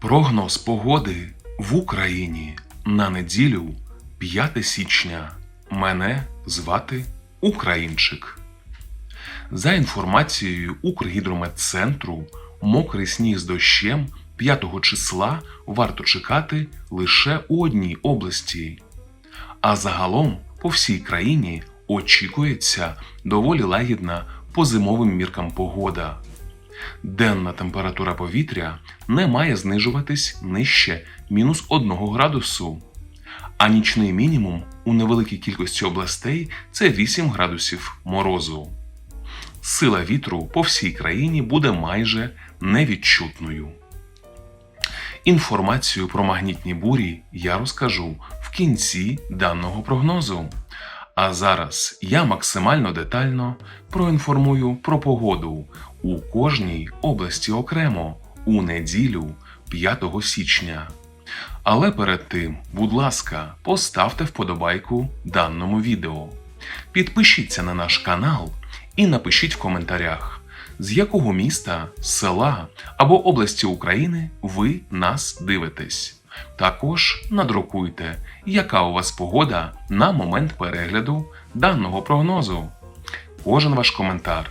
Прогноз погоди в Україні на неділю 5 січня. Мене звати Українчик. За інформацією Укргідрометцентру, мокрий сніг з дощем 5 числа варто чекати лише у одній області. А загалом по всій країні очікується доволі лагідна по зимовим міркам погода. Денна температура повітря не має знижуватись нижче мінус 1 градусу, а нічний мінімум у невеликій кількості областей це 8 градусів морозу. Сила вітру по всій країні буде майже невідчутною. Інформацію про магнітні бурі я розкажу в кінці даного прогнозу. А зараз я максимально детально проінформую про погоду у кожній області окремо у неділю 5 січня. Але перед тим, будь ласка, поставте вподобайку даному відео. Підпишіться на наш канал і напишіть в коментарях, з якого міста, села або області України ви нас дивитесь. Також надрукуйте, яка у вас погода на момент перегляду даного прогнозу. Кожен ваш коментар,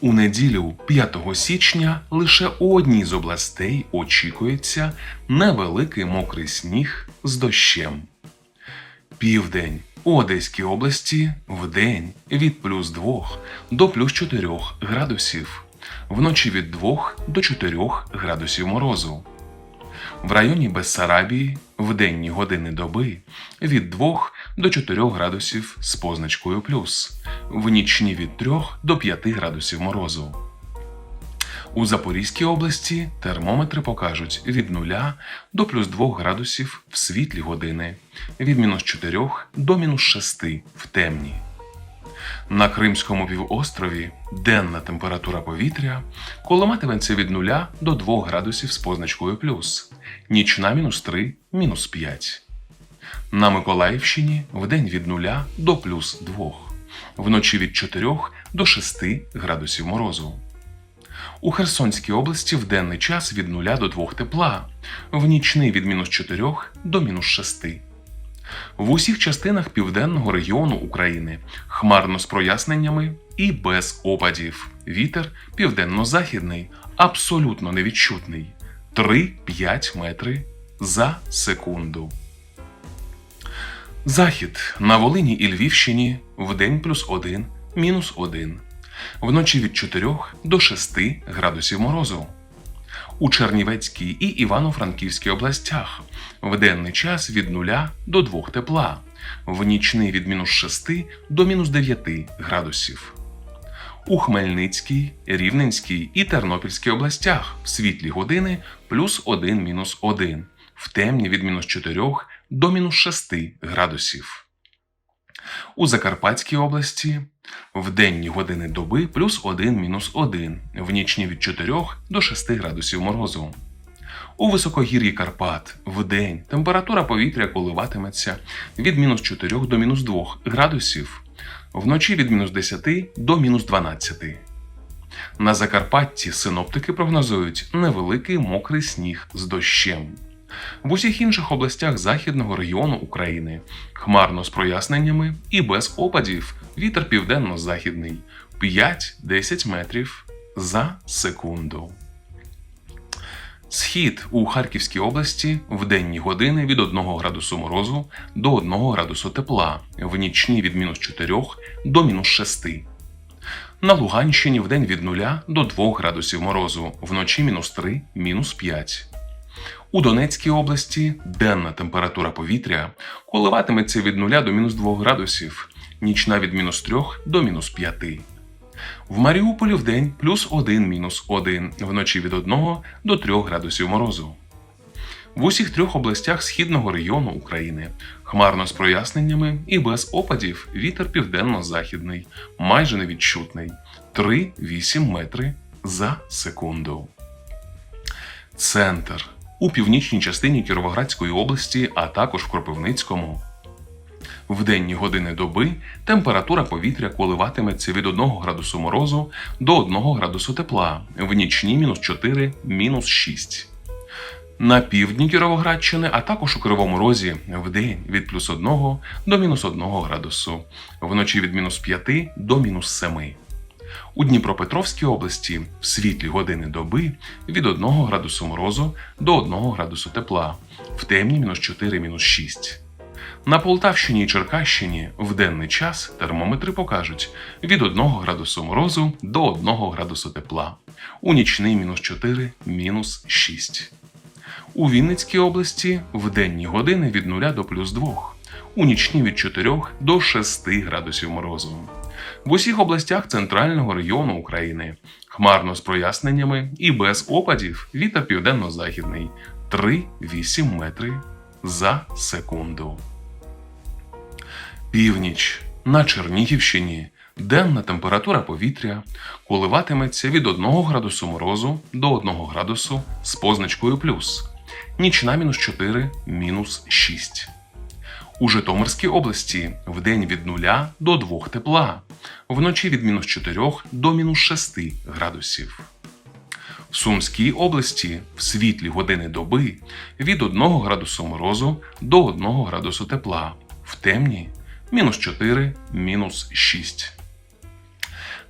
У неділю 5 січня лише у одній з областей очікується невеликий мокрий сніг з дощем. Південь у Одеській області вдень від плюс 2 до плюс 4 градусів, вночі від 2 до 4 градусів морозу. В районі Бессарабії в денні години доби від 2 до 4 градусів з позначкою плюс, в нічні від 3 до 5 градусів морозу. У Запорізькій області термометри покажуть від 0 до плюс 2 градусів в світлі години, від мінус 4 до мінус 6 в темні. На Кримському півострові денна температура повітря коливатиметься від 0 до 2 градусів з позначкою плюс, нічна мінус 3, мінус 5. На Миколаївщині вдень від 0 до плюс 2, вночі від 4 до 6 градусів морозу. У Херсонській області в денний час від 0 до 2 тепла, в нічний від мінус 4 до мінус 6. В усіх частинах південного регіону України хмарно з проясненнями і без опадів. Вітер південно-західний, абсолютно невідчутний 3-5 метри за секунду. Захід на Волині і Львівщині вдень плюс 1, мінус 1. Вночі від 4 до 6 градусів морозу. У Чернівецькій і Івано-Франківській областях в денний час від 0 до 2 тепла, в нічний від мінус 6 до мінус 9 градусів. У Хмельницькій, Рівненській і Тернопільській областях в світлі години плюс 1 мінус 1, в темні від мінус 4 до мінус 6 градусів. У Закарпатській області в денні години доби плюс 1 мінус 1, в нічні від 4 до 6 градусів морозу. У високогір'ї Карпат в день температура повітря коливатиметься від мінус 4 до мінус 2 градусів, вночі від мінус 10 до мінус 12. На Закарпатті синоптики прогнозують невеликий мокрий сніг з дощем. В усіх інших областях західного регіону України хмарно з проясненнями і без опадів вітер південно-західний 5-10 метрів за секунду. Схід у Харківській області в денні години від 1 градусу морозу до 1 градусу тепла, в нічні від мінус 4 до мінус 6. На Луганщині в день від 0 до 2 градусів морозу, вночі мінус 3, мінус 5. У Донецькій області денна температура повітря коливатиметься від 0 до мінус 2 градусів, нічна від мінус 3 до мінус 5. В Маріуполі в день плюс 1 мінус 1, вночі від 1 до 3 градусів морозу. В усіх трьох областях східного регіону України хмарно з проясненнями і без опадів вітер південно-західний, майже невідчутний 3-8 метри за секунду. Центр у північній частині Кіровоградської області, а також в Кропивницькому. В денні години доби температура повітря коливатиметься від 1 градусу морозу до 1 градусу тепла, в нічні мінус 4, мінус 6. На півдні Кіровоградщини, а також у Кривому Розі в день від плюс 1 до мінус 1 градусу, вночі від мінус 5 до мінус 7. У Дніпропетровській області в світлі години доби від 1 градусу морозу до 1 градусу тепла, в темні мінус 4, мінус 6. На Полтавщині і Черкащині в денний час термометри покажуть від 1 градусу морозу до 1 градусу тепла, у нічний мінус 4, мінус 6. У Вінницькій області в денні години від 0 до плюс 2, у нічні від 4 до 6 градусів морозу. В усіх областях центрального регіону України. Хмарно з проясненнями і без опадів. Вітер південно-західний. 3-8 метри за секунду. Північ. На Чернігівщині. Денна температура повітря. Коливатиметься від 1 градусу морозу до 1 градусу з позначкою плюс, нічна мінус 4, мінус 6. У Житомирській області в день від 0 до 2 тепла, вночі від мінус 4 до мінус 6 градусів. В Сумській області в світлі години доби від 1 градусу морозу до 1 градусу тепла, в темні мінус 4, мінус 6.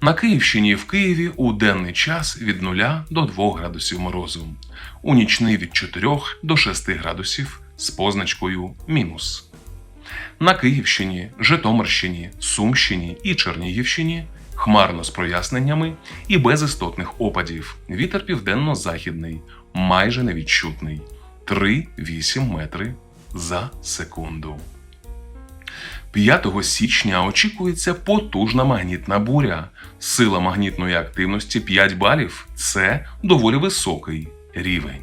На Київщині і в Києві у денний час від 0 до 2 градусів морозу, у нічний від 4 до 6 градусів з позначкою мінус. На Київщині, Житомирщині, Сумщині і Чернігівщині хмарно з проясненнями і без істотних опадів. Вітер південно-західний, майже невідчутний 3-8 метри за секунду. 5 січня очікується потужна магнітна буря. Сила магнітної активності 5 балів це доволі високий рівень.